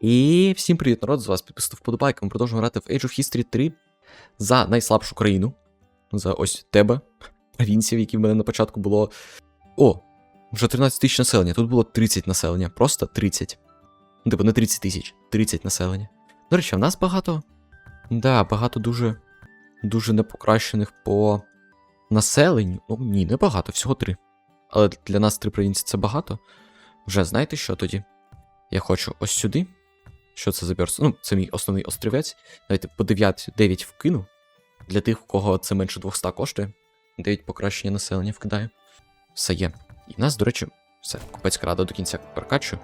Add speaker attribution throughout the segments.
Speaker 1: І всім привіт, народ! З вас підписав вподобайка. Ми продовжуємо грати в Age of History 3 за найслабшу країну. За ось тебе, провінців, які в мене на початку було. О! Вже 13 тисяч населення. Тут було 30 населення. Просто 30. Ну, Типу, не 30 тисяч, 30 населення. До речі, в нас багато. Да, багато дуже. Дуже непокращених по населенню. Ну, ні, не багато, всього 3. Але для нас 3 провінції це багато. Вже знаєте що тоді? Я хочу ось сюди. Що це за бёрс? Ну, це мій основний острівець. Давайте по 9, 9 вкину. Для тих, у кого це менше 200 коштує. 9 покращення населення вкидаю. Все є. І в нас, до речі, все, купецька рада до кінця перекачу.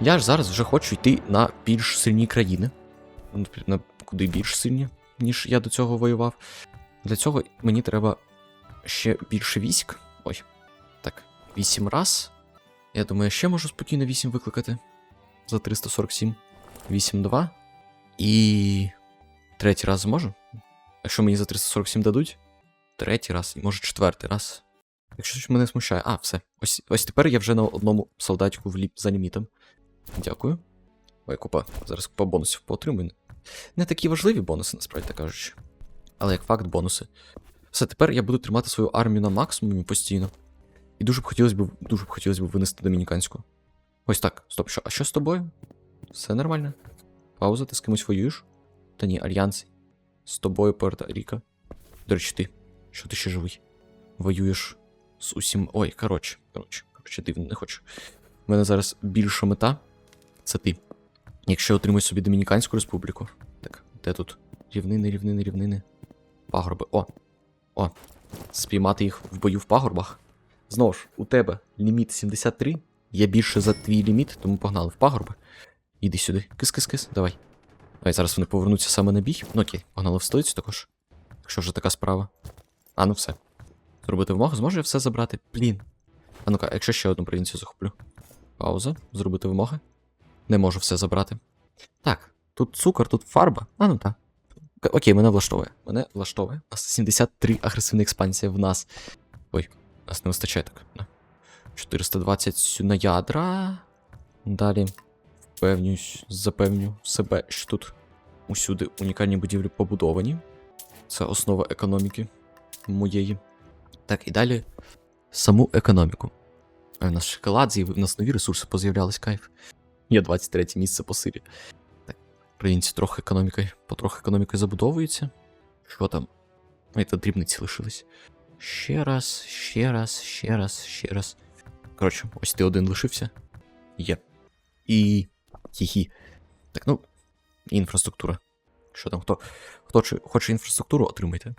Speaker 1: Я ж зараз вже хочу йти на більш сильні країни. Ну, На куди більш сильні, ніж я до цього воював. Для цього мені треба ще більше військ. Ой. Так, 8 раз. Я думаю, я ще можу спокійно 8 викликати. За 347. 8-2. І. Третій раз зможу. Якщо мені за 347 дадуть. Третій раз, і може четвертий раз. Якщо щось мене смущає. А, все. Ось ось тепер я вже на одному солдатику вліп за лімітом. Дякую. Ой, купа. Зараз купа бонусів поотримую. Не такі важливі бонуси, насправді так кажучи. Але як факт, бонуси. Все, тепер я буду тримати свою армію на максимумі постійно. І дуже б хотілося б дуже б хотілося б винести домініканську. Ось так. Стоп, що? А що з тобою? Все нормально. Пауза, ти з кимось воюєш? Та ні, альянс. З тобою Пуерто Ріка. До речі, ти. Що ти ще живий? Воюєш з усім. Ой, коротше, коротше, коротше, дивно, не хочу. У мене зараз більша мета. Це ти. Якщо отримуєш собі Домініканську республіку. Так, де тут? Рівнини, рівнини, рівнини. Пагорби. О! О! Спіймати їх в бою в пагорбах. Знову ж, у тебе ліміт 73. Я більше за твій ліміт, тому погнали в пагорби. Іди сюди. Кис-кис-кис, давай. Давай, зараз вони повернуться саме на бій. Ну окей, погнали в столицю також. Якщо вже така справа. А, ну все. Зробити вимогу, зможу я все забрати? Блін. А ну-ка, якщо ще одну провінцію захоплю. Пауза. Зробити вимоги. Не можу все забрати. Так, тут цукор, тут фарба. А ну так. Окей, мене влаштовує. Мене влаштовує. У нас 73 агресивна експансія в нас. Ой, нас не вистачає так. Да. 420 на ядра. Далі впевнюсь, запевню себе, що тут усюди унікальні будівлі побудовані. Це основа економіки моєї. Так, і далі саму економіку. А, У нас шоколад з'явив, у нас нові ресурси поз'являлись, кайф. Є 23 місце по силі. Так, провінції трохи економікою, потрохи економікою забудовуються. Що там? Ой, та дрібниці лишились. Ще раз, ще раз, ще раз, ще раз. Коротше, ось ти один лишився. Є. І. Хі-хі. Так, ну. Інфраструктура. Що там? Хто хто хоче інфраструктуру, отримайте.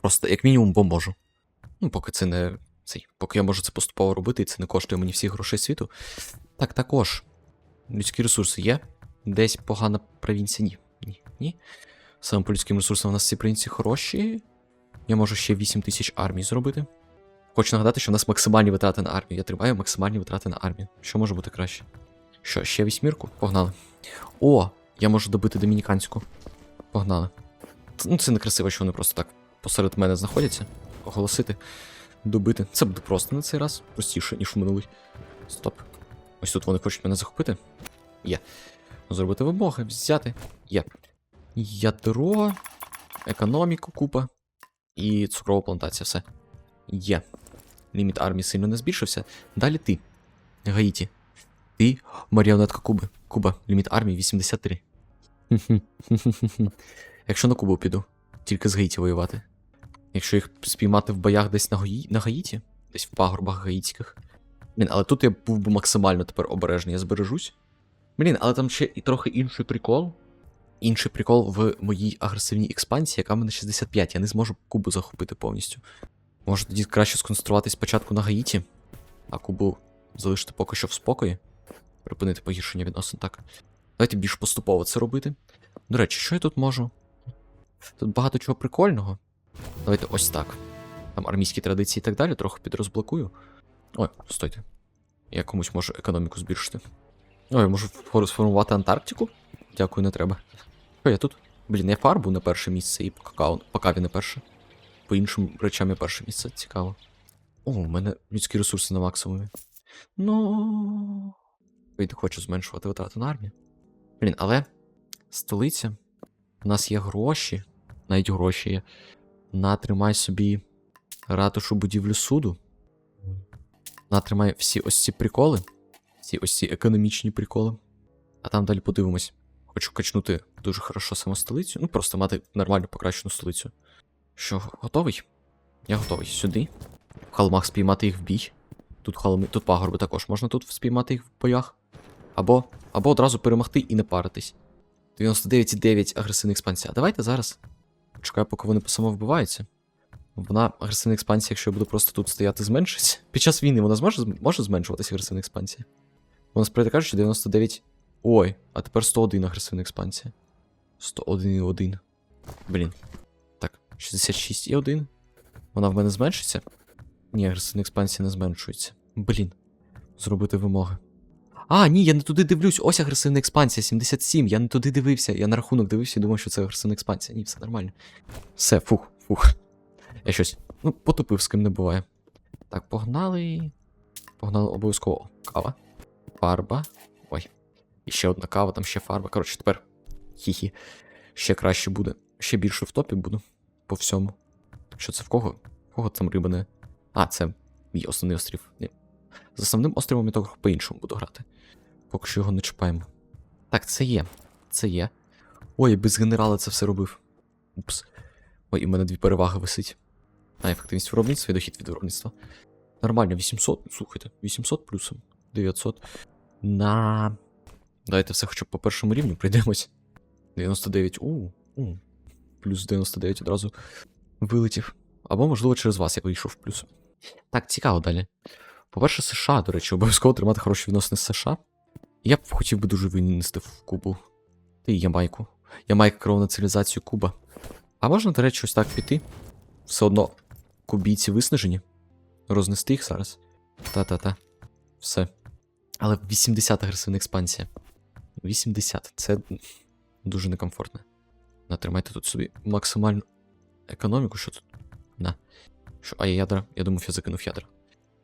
Speaker 1: Просто, як мінімум, бо можу. Ну, поки це не. Цей, поки я можу це поступово робити, і це не коштує мені всіх грошей світу. Так, також. Людські ресурси є. Десь погана провінція. Ні. Ні. Ні. Саме по людським ресурсам у нас всі провінції хороші. Я можу ще 8 тисяч армій зробити. Хочу нагадати, що в нас максимальні витрати на армію. Я тримаю максимальні витрати на армію. Що може бути краще? Що, ще вісьмірку? Погнали. О! Я можу добити домініканську. Погнали. Ц- Ну, це не красиво, що вони просто так посеред мене знаходяться. Оголосити, добити. Це буде просто на цей раз. Простіше, ніж в минулий. Стоп. Ось тут вони хочуть мене захопити. Є. Зробити вимоги, взяти. Є. Ядро, економіку, купа. І цукрова плантація, все. Є. Ліміт армії сильно не збільшився. Далі ти. Гаїті. Ти маріонетка Куби. Куба, ліміт армії 83. Якщо на Кубу піду, тільки з Гаїті воювати. Якщо їх спіймати в боях десь на, Гаї... на Гаїті, десь в пагорбах гаїтських. Блін, але тут я був би максимально тепер обережний, я збережусь. Блін, але там ще і трохи інший прикол. Інший прикол в моїй агресивній експансії, яка в мене 65, я не зможу Кубу захопити повністю. Може тоді краще сконцентруватись спочатку на Гаїті, а Кубу залишити поки що в спокої. Припинити погіршення відносин так. Давайте більш поступово це робити. До речі, що я тут можу? Тут багато чого прикольного. Давайте ось так. Там армійські традиції і так далі, трохи підрозблокую. Ой, стойте. Я комусь можу економіку збільшити. Ой, я можу фор- сформувати Антарктику? Дякую, не треба. Що я тут? Блін, я фарбу на перше місце і какао, по каві на перше. По іншим речам я перше місце, цікаво. О, у мене людські ресурси на максимумі. Ну. Я хочу зменшувати витрати на армію. Блін, але столиця. У нас є гроші. Навіть гроші є. На, тримай собі ратушу будівлю суду. На, тримай всі ось ці приколи. Всі ось ці економічні приколи. А там далі подивимось. Хочу качнути дуже хорошо саму столицю. Ну, просто мати нормальну покращену столицю. Що, готовий? Я готовий. Сюди. В холмах спіймати їх в бій. Тут холми, тут пагорби також. Можна тут спіймати їх в боях. Або, або одразу перемогти і не паритись. 99,9 агресивна експансія. Давайте зараз. Чекаю, поки вони самовбиваються. Вона агресивна експансія, якщо я буду просто тут стояти, зменшиться. Під час війни вона зможе може зменшуватися агресивна експансія. Вона справді кажучи, 99. Ой, а тепер 101 агресивна експансія. 101,1. Блін. Так, 66,1. Вона в мене зменшиться? Ні, агресивна експансія не зменшується. Блін. Зробити вимоги. А, ні, я не туди дивлюсь. Ось агресивна експансія, 77. Я не туди дивився. Я на рахунок дивився і думав, що це агресивна експансія. Ні, все нормально. Все, фух, фух. Я щось. Ну, потупив, з ким не буває. Так, погнали. Погнали обов'язково. Кава. Фарба. Ой. І ще одна кава, там ще фарба. Коротше, тепер. Хі-хі. Ще краще буде. Ще більше в топі буду. По всьому. Що це в кого? В кого там риба не. А, це мій основний острів. Ні. З основним островом я трохи по-іншому буду грати. Поки що його не чіпаємо. Так, це є. Це є. Ой, без генерала це все робив. Упс. Ой, і в мене дві переваги висить. А, ефективність виробництва і дохід від виробництва. Нормально, 800. Слухайте, 800 плюсом. 900. На. Давайте все хоча б по першому рівню прийдемось. 99. У, у. Плюс 99 одразу вилетів. Або, можливо, через вас я вийшов в плюс. Так, цікаво далі. По-перше, США, до речі, обов'язково тримати хороші відносини з США. Я б хотів би дуже винести в Кубу. Та й Ямайку. Ямайка керована цивілізацію Куба. А можна, до речі, ось так піти? Все одно кубійці виснажені. Рознести їх зараз. Та-та-та. Все. Але 80 агресивна експансія. 80. Це дуже некомфортно. Натримайте тут собі максимальну економіку, що тут. На. Що, а я ядра? Я думав, я закинув ядра.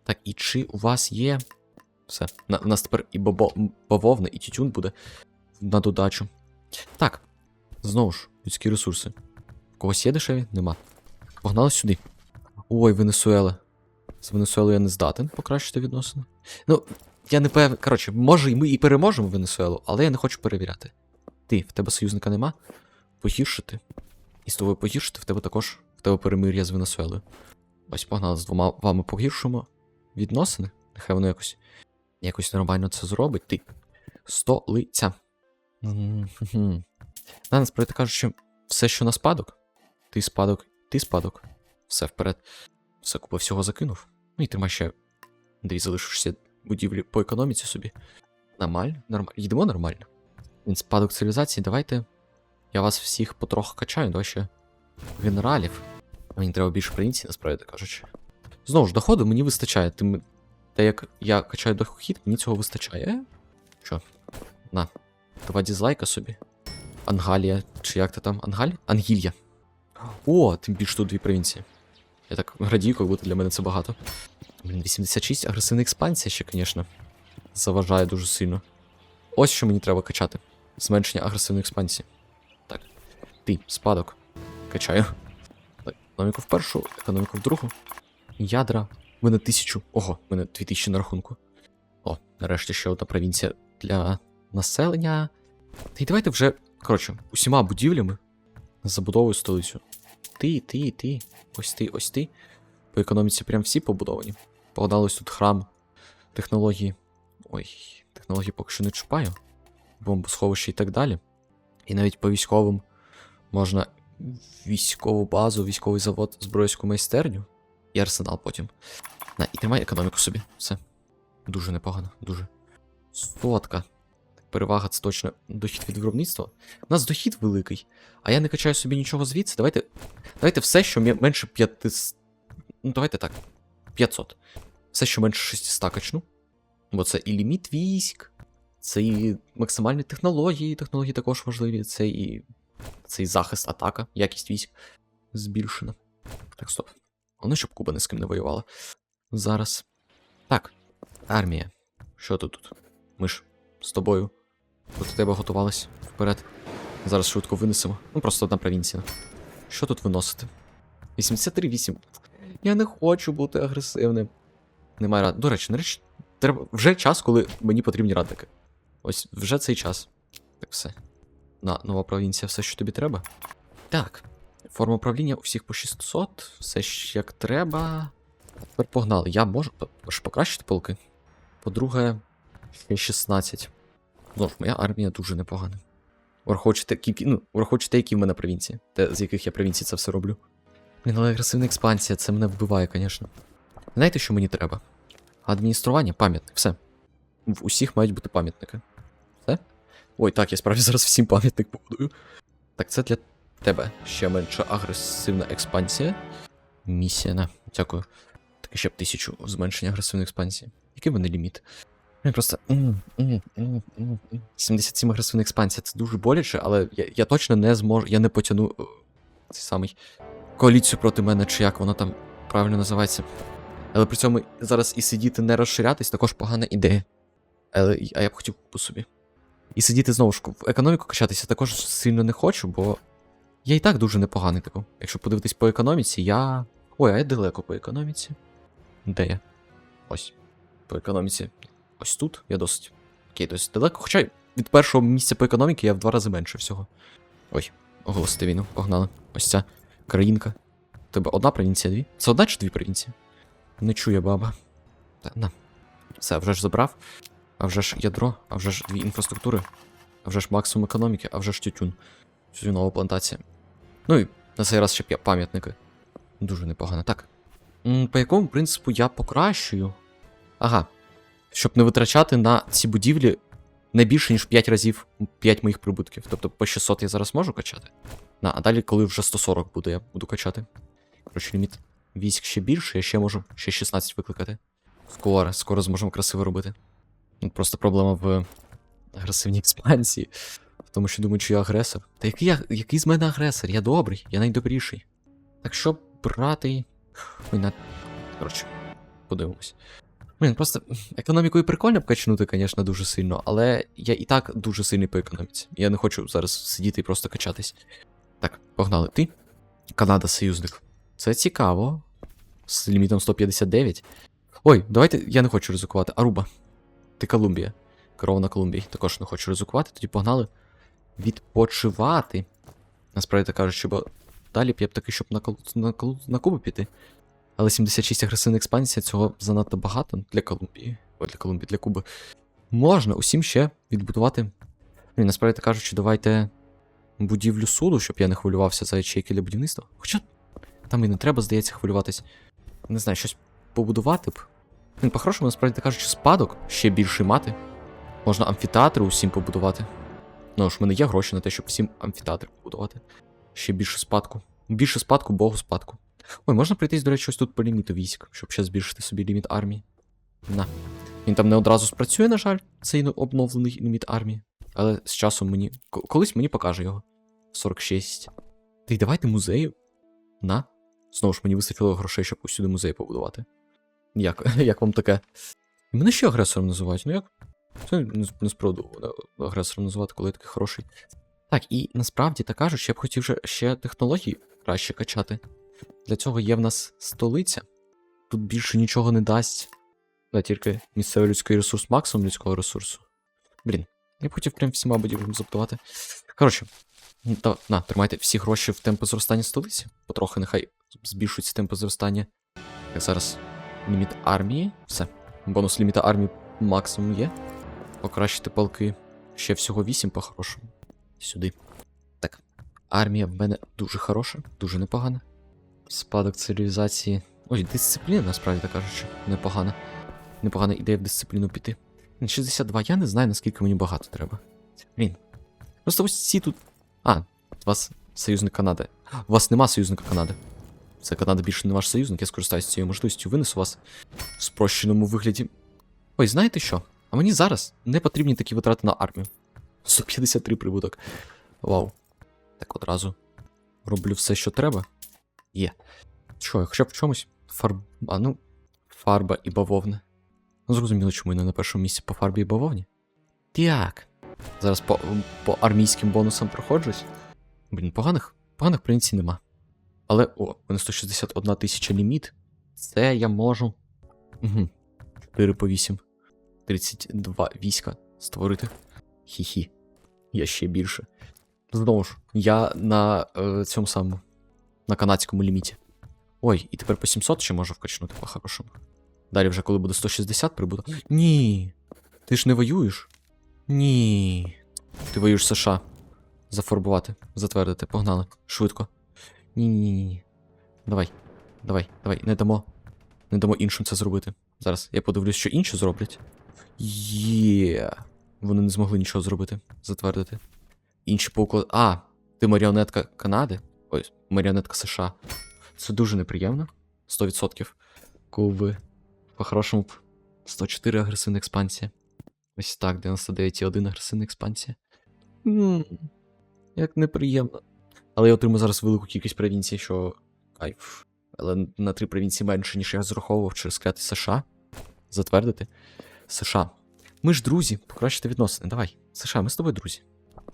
Speaker 1: Так, і чи у вас є. Все. У нас тепер і бобо, бавовна, і тютюн буде на додачу. Так. Знову ж, людські ресурси. У когось є дешеві? Нема. Погнали сюди. Ой, Венесуела. З Венесуелою я не здатен покращити відносини. Ну, я не певен. Коротше, може, ми і переможемо Венесуелу, але я не хочу перевіряти. Ти, в тебе союзника нема? Погіршити. І з тобою погіршити, в тебе також в тебе перемир'я з Венесуелою. Ось погнали з двома вами погіршимо відносини. Нехай воно якось якось нормально це зробить. Ти. Столиця. На насправді кажуть, що все, що на спадок. Ти спадок, ти спадок. Все вперед. Все купа всього закинув. Ну і тримай ще дві залишишся будівлі по економіці собі. Нормально, нормально. Йдемо нормально. Він спадок цивілізації, давайте. Я вас всіх потроху качаю, давай ще генералів. Мені треба більше провінцій, насправді кажучи. Знову ж, доходу мені вистачає. Тим, те, як я качаю дохід, мені цього вистачає. Що? На. Два дізлайка собі. Ангалія, чи як ти там? Ангаль? Ангілья. О, тим більше тут дві провінції. Я так радію, як будто для мене це багато. Блін, 86 агресивна експансія ще, звісно. Заважає дуже сильно. Ось що мені треба качати. Зменшення агресивної експансії. Так. Ти, спадок. Качаю. Так, економіку в першу, економіку в другу. Ядра. В мене тисячу. Ого, в мене 2000 на рахунку. О, нарешті ще одна провінція для населення. Та й давайте вже, коротше, усіма будівлями забудовую столицю. Ти, ти, ти. Ось ти, ось ти. По економіці прям всі побудовані. Погадалось тут храм технології. Ой, технології поки що не чіпаю. Бомбосховище і так далі. І навіть по військовим можна військову базу, військовий завод, збройську майстерню і арсенал потім. На, і тримай економіку собі. Все. Дуже непогано, дуже. Сотка. Перевага це точно дохід від виробництва. У нас дохід великий, а я не качаю собі нічого звідси. Давайте. Давайте все, що менше 500. Ну, давайте так. 500. Все, що менше 600 качну. Бо це і ліміт військ, це і максимальні технології. Технології також важливі. Це і. Це і захист, атака, якість військ збільшена. Так, стоп. Головне, щоб Куба ні з ким не воювала. Зараз. Так, армія. Що тут тут? Ми ж з тобою Проти тебе готувалась вперед. Зараз швидко винесемо. Ну, просто одна провінція. Що тут виносити? 83-8. Я не хочу бути агресивним. Немає рад. До речі, нарешті, треба вже час, коли мені потрібні радники. Ось вже цей час. Так все. На, нова провінція, все, що тобі треба. Так. Форма управління у всіх по 600, все ж як треба. Тепер погнали. Я можу по- покращити полки. По-друге, ще 16. Ну моя армія дуже непогана. Враховуючи те, які, ну, які в мене провінції, те, з яких я провінцій це все роблю. Блін, агресивна експансія, це мене вбиває, звісно. Знаєте, що мені треба? Адміністрування, пам'ятник, все. В усіх мають бути пам'ятники. Все? Ой, так, я справді зараз всім пам'ятник побудую. Так, це для тебе ще менша агресивна експансія. Місія, на, дякую. Так ще б тисячу зменшення агресивної експансії. Який в мене ліміт? Просто. м, м, м, м, м. 77 агресивна експансія. Це дуже боляче, але я, я точно не зможу. Я не потягну е, цей самий коаліцію проти мене, чи як воно там правильно називається. Але при цьому зараз і сидіти не розширятись також погана ідея. Але а я б хотів по собі. І сидіти знову ж в економіку качатися також сильно не хочу, бо я і так дуже непоганий тако. Якщо подивитись по економіці, я. Ой, а я далеко по економіці. Де я? Ось. По економіці. Ось тут я досить. Окей, досить далеко. Хоча від першого місця по економіці я в два рази менше всього. Ой, оголосити війну, погнали. Ось ця країнка. Тебе одна провінція, дві? Це одна чи дві провінції? Не чує баба. Та, на. Все, вже ж забрав. А вже ж ядро, а вже ж дві інфраструктури, а вже ж максимум економіки, а вже ж тютюн. Тютюнова плантація. Ну і на цей раз ще пам'ятники. Дуже непогано. Так. По якому принципу я покращую? Ага. Щоб не витрачати на ці будівлі не більше, ніж 5 разів 5 моїх прибутків. Тобто по 600 я зараз можу качати. На, а далі, коли вже 140 буде, я буду качати. Коротше, ліміт військ ще більше, я ще можу ще 16 викликати. Скоро, скоро зможемо красиво робити. Ну, Просто проблема в агресивній експансії. Тому, що думаю, що я агресор. Та який, я, який з мене агресор? Я добрий, я найдобріший. Так що брати. Ой, на. Коротше, подивимось. Блін, просто економікою прикольно б качнути, звісно, дуже сильно, але я і так дуже сильний по економіці. Я не хочу зараз сидіти і просто качатись. Так, погнали. Ти? Канада союзник. Це цікаво. З лімітом 159. Ой, давайте я не хочу ризикувати. Аруба. Ти Колумбія. Корова на Колумбії. Також не хочу ризикувати, тоді погнали відпочивати. Насправді так кажучи, бо далі б я б таки, щоб на, Кол... на, Кол... на Кубу піти. Але 76 агресивна експансія цього занадто багато для Колумбії. О, для Колумбії, для Куби. Можна усім ще відбудувати. Ну, і насправді так кажучи, давайте будівлю суду, щоб я не хвилювався за ячейки для будівництва. Хоча там і не треба, здається, хвилюватись. Не знаю, щось побудувати б. Він по-хорошому, насправді так кажучи, спадок ще більший мати. Можна амфітеатри усім побудувати. Ну ж, в мене є гроші на те, щоб всім амфітеатри побудувати. Ще більше спадку. Більше спадку, богу спадку. Ой, можна пройтись, до речі, ось тут по ліміту військ, щоб ще збільшити собі ліміт армії. На. Він там не одразу спрацює, на жаль, цей ну, обновлений ліміт армії. Але з часом мені. Колись мені покаже його. 46. Та й давайте музею. На. Знову ж мені вистачило грошей, щоб усюди музей побудувати. Як, як вам таке? І мене ще агресором називають. Ну як? Це не- несправедливо да, агресором називати, коли такий хороший. Так, і насправді так кажучи, я б хотів ще технології краще качати. Для цього є в нас столиця. Тут більше нічого не дасть. Да, тільки місцевий людський ресурс, максимум людського ресурсу. Блін, я б хотів прям всіма будівлями забудувати. Коротше, та, на, тримайте всі гроші в темпи зростання столиці. Потрохи нехай збільшуються темпи зростання. Як зараз ліміт армії. Все. Бонус ліміта армії максимум є. Покращити палки. Ще всього 8 по-хорошому. Сюди. Так. Армія в мене дуже хороша, дуже непогана. Спадок цивілізації. Ой, дисципліна, насправді так кажучи, непогана. Непогана ідея в дисципліну піти. 62, я не знаю, наскільки мені багато треба. Блін. Просто ось ці тут. А, у вас союзник Канади. У вас нема союзника Канади. Це Канада більше не ваш союзник, я скористаюся цією можливістю, винесу вас в спрощеному вигляді. Ой, знаєте що? А мені зараз не потрібні такі витрати на армію. 153 прибуток. Вау. Так одразу роблю все, що треба. Є. Що, хоча б в чомусь фарб. А ну, фарба і бавовна. Ну, зрозуміло, чому я не на першому місці по фарбі і бавовні. Так. Зараз по, по армійським бонусам проходжусь. Блін, поганих, поганих провінцій нема. Але, о, мене 161 тисяча ліміт. Це я можу. Угу. 4 по 8. 32 війська створити. Хі-хі. Я ще більше. Знову ж, я на е, цьому самому. На канадському ліміті. Ой, і тепер по 700 ще можу вкачнути по-хорошому. Далі вже коли буде 160 прибуток. Ні. Ти ж не воюєш? Ні. Ти воюєш США. Зафарбувати, затвердити, погнали. Швидко. Ні-ні-ні. Давай, давай, давай, не дамо. Не дамо іншим це зробити. Зараз я подивлюсь, що інші зроблять. Є. Вони не змогли нічого зробити, затвердити. Інші поуклад. А, ти маріонетка Канади? Ой, маріонетка США. Це дуже неприємно. 100%. Коли по-хорошому б 104 агресивна експансія. Ось так, 99,1 агресивна експансія. м як неприємно. Але я отримую зараз велику кількість провінцій, що кайф. Але на три провінції менше, ніж я зраховував через кляти США. Затвердити. США. Ми ж друзі, покращити відносини. Давай. США, ми з тобою друзі.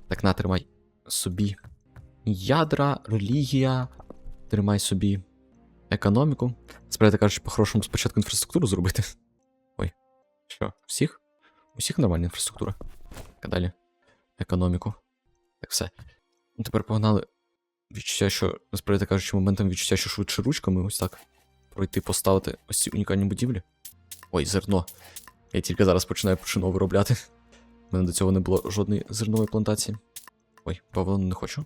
Speaker 1: Так, на, тримай собі ядра, релігія, тримай собі економіку. Справді кажучи, по-хорошому спочатку інфраструктуру зробити. Ой, що, всіх? Усіх нормальна інфраструктура. А далі. Економіку. Так, все. Ну, тепер погнали. Відчуття, що, насправді кажучи, моментом відчуття, що швидше ручками ось так пройти, поставити ось ці унікальні будівлі. Ой, зерно. Я тільки зараз починаю пшено виробляти. У мене до цього не було жодної зернової плантації. Ой, павлону не хочу.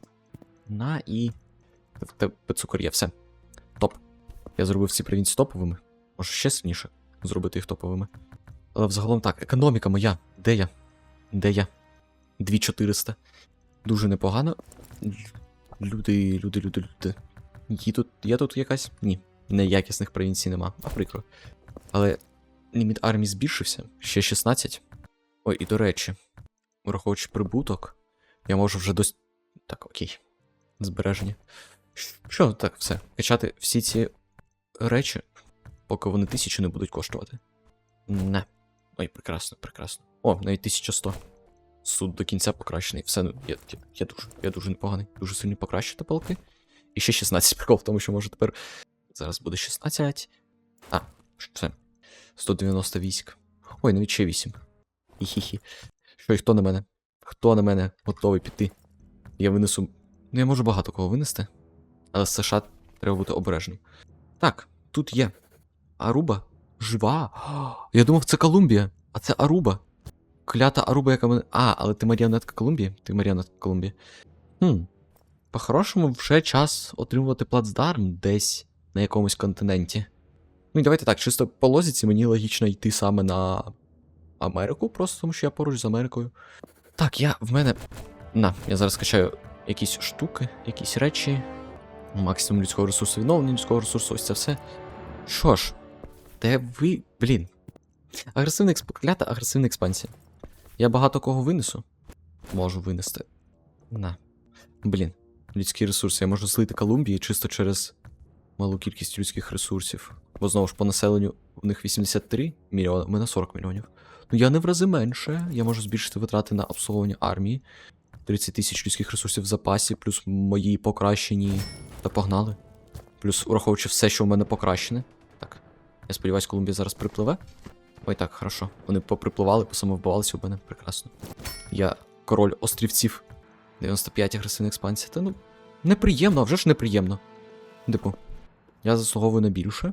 Speaker 1: На і. В тебе цукор є, все. Топ. Я зробив ці провінції топовими. Може ще сильніше зробити їх топовими. Але взагалом так, економіка моя. Де я? Де я? 2400. Дуже непогано. Люди, люди, люди, люди. Є тут, є тут якась? Ні. Неякісних провінцій нема, а прикро. Але ліміт армії збільшився. Ще 16. Ой, і до речі, враховуючи прибуток, я можу вже дос... Так, окей. Збереження. Що, так, все. Качати всі ці речі, поки вони тисячу не будуть коштувати. Не. Ой, прекрасно, прекрасно. О, навіть 1100. Суд до кінця покращений. Все, ну, я, я, я дуже, я дуже непоганий. Дуже сильно покращити полки. І ще 16 прикол тому, що може тепер. Зараз буде 16. А, все. 190 військ. Ой, навіть ще 8. Хі-хі. Що, і хто на мене? Хто на мене готовий піти? Я винесу. Ну, я можу багато кого винести. Але США треба бути обережним. Так, тут є. Аруба? Жива. Я думав, це Колумбія, а це Аруба. Клята Аруба, яка мене. А, але ти маріонетка Колумбії? Ти маріонетка Колумбії. Хм. По-хорошому, вже час отримувати плацдарм десь на якомусь континенті. Ну і давайте так, чисто по лозіці мені логічно йти саме на Америку, просто тому що я поруч з Америкою. Так, я в мене. На, я зараз качаю якісь штуки, якісь речі. Максимум людського ресурсу, відновлення людського ресурсу, ось це все. Що ж, де ви. Блін. Агресивна експ... клята агресивна експансія. Я багато кого винесу. Можу винести. На. Блін. Людські ресурси. Я можу злити Колумбії чисто через малу кількість людських ресурсів. Бо знову ж по населенню у них 83 мільйони, у мене 40 мільйонів. Ну я не в рази менше. Я можу збільшити витрати на обслуговування армії. 30 тисяч людських ресурсів в запасі, плюс мої покращені. Та погнали. Плюс, враховуючи все, що в мене покращене. Так. Я сподіваюся, Колумбія зараз припливе. Ой, так, хорошо. Вони поприпливали, посамовбивалися у мене. Прекрасно. Я король острівців. 95 агресивна експансія. Та ну. Неприємно, а вже ж неприємно. Типу, я заслуговую на більше.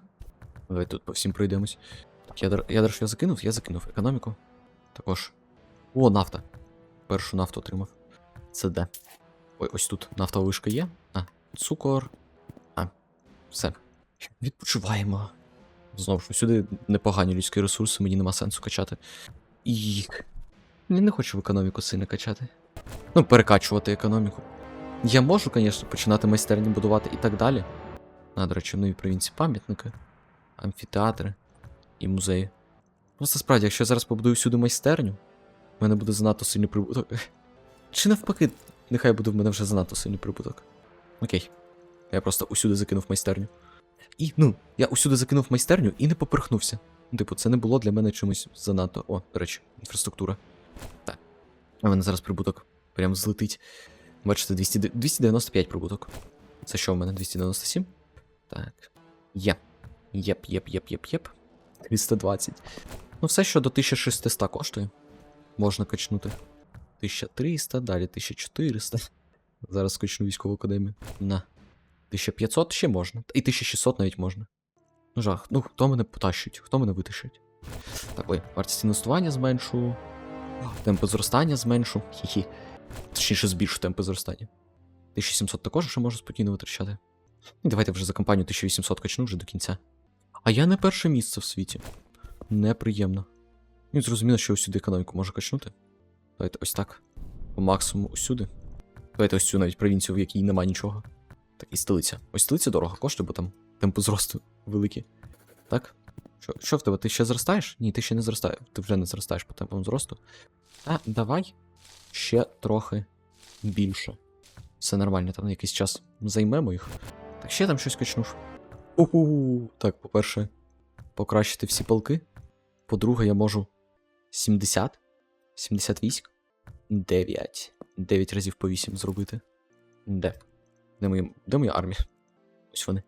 Speaker 1: Давай тут по всім пройдемось. Так, ядер, ядер, що я закинув? Я закинув економіку. Також. О, нафта. Першу нафту отримав. Це де? Ой, ось тут нафтова вишка є. А, цукор. А, все. Відпочиваємо. Знову ж, сюди непогані людські ресурси, мені нема сенсу качати. І. Я не хочу в економіку сильно качати. Ну, перекачувати економіку. Я можу, звісно, починати майстерні будувати і так далі. А, до речі, в новій провінції пам'ятники, амфітеатри і музеї. Просто справді, якщо я зараз побудую всюди майстерню, в мене буде занадто сильний прибуток. Чи навпаки, нехай буде в мене вже занадто сильний прибуток. Окей. Я просто усюди закинув майстерню. І, ну, я усюди закинув майстерню і не поперхнувся. Типу, це не було для мене чимось занадто. О, до речі, інфраструктура. Так. А в мене зараз прибуток прям злетить. Бачите, 200, 295 прибуток. Це що в мене? 297? Так. Є. Єп, єп, єп, єп, єп. 320. Ну, все, що до 1600 коштує. Можна качнути. 1300, далі 1400. Зараз скачну військову академію. На. 1500 ще можна. І 1600 навіть можна. Ну жах. Ну, хто мене потащить? Хто мене витащить? Так, ой, вартість інвестування зменшу. Темпи зростання зменшу. Хі-хі. Точніше, збільшу темпи зростання. 1700 також ще можу спокійно витрачати. І давайте вже за компанію 1800 качну вже до кінця. А я не перше місце в світі. Неприємно. І зрозуміло, що ось сюди економіку можу качнути. Давайте ось так. По максимуму усюди. Давайте ось цю навіть провінцію, в якій нема нічого. Так, і столиця. Ось столиця дорого коштує, бо там темпи зросту великі. Так? Що, що в тебе? Ти ще зростаєш? Ні, ти ще не зростаєш. Ти вже не зростаєш по темпам зросту. А, давай ще трохи більше. Все нормально, там на якийсь час займемо їх. Так ще там щось качну. Уху. Так, по-перше, покращити всі полки. По-друге, я можу 70. 70 військ. 9. 9 разів по 8 зробити. Де? Де, мої... Де моя армія? Ось вони.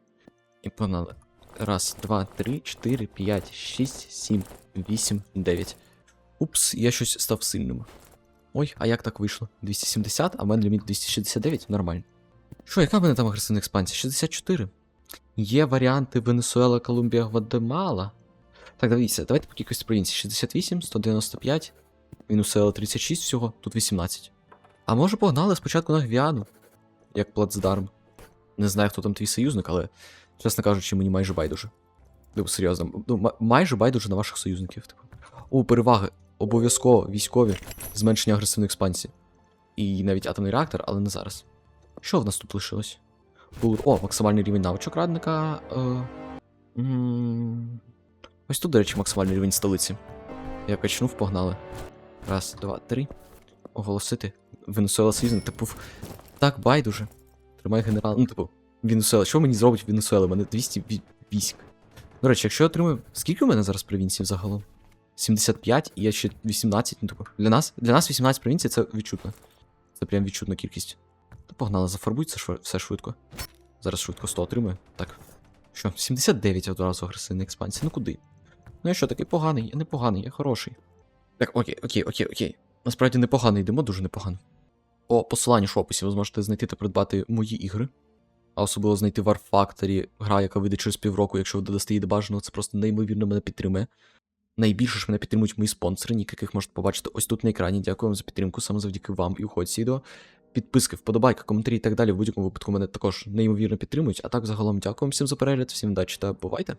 Speaker 1: І погнали. Раз, два, три, чотири, п'ять, шість, сім, вісім, дев'ять. Упс, я щось став сильним. Ой, а як так вийшло? 270, а в мене ліміт 269, нормально. Що, яка в мене там агресивна експансія? 64. Є варіанти Венесуела, Колумбія, Гватемала. Так, дивіться, давайте по кількості провінцій. 68, 195, Венесуела 36 всього, тут 18. А може погнали спочатку на Гвіану, як плацдарм. Не знаю, хто там твій союзник, але, чесно кажучи, мені майже байдуже. Ну, серйозно, ну, майже байдуже на ваших союзників. Типу. О, переваги. Обов'язково військові, зменшення агресивної експансії. І навіть атомний реактор, але не зараз. Що в нас тут лишилось? Було- О, максимальний рівень навичок радника. Е... Ось тут, до речі, максимальний рівень столиці. Я качнув, погнали. Раз, два, три. Оголосити. Венесуела союзник. Типу, так байдуже. Тримай генерал. Ну, типу, Венесуела. Що мені зробить Венесуела? У мене 200 ві- військ. До речі, якщо я отримую. Скільки у мене зараз провінцій загалом? 75 і я ще 18. Ну, типу, для нас, для нас 18 провінцій це відчутно. Це прям відчутна кількість. Та погнали, зафарбуй все швидко. Зараз швидко 100 отримую. Так. Що, 79 одразу агресивна експансія. Ну куди? Ну я що, такий поганий? Я не поганий, я хороший. Так, окей, окей, окей, окей. Насправді непогано йдемо, дуже непогано. По посиланню в описі ви зможете знайти та придбати мої ігри. А особливо знайти War Factory, гра, яка вийде через півроку, якщо ви додасте її до бажаного, це просто неймовірно мене підтримує. Найбільше ж мене підтримують мої спонсори, яких можете побачити ось тут на екрані. Дякую вам за підтримку, саме завдяки вам і уходь відео. Підписки, вподобайки, коментарі і так далі. В будь-якому випадку мене також неймовірно підтримують. А так загалом дякую всім за перегляд, всім удачі та бувайте!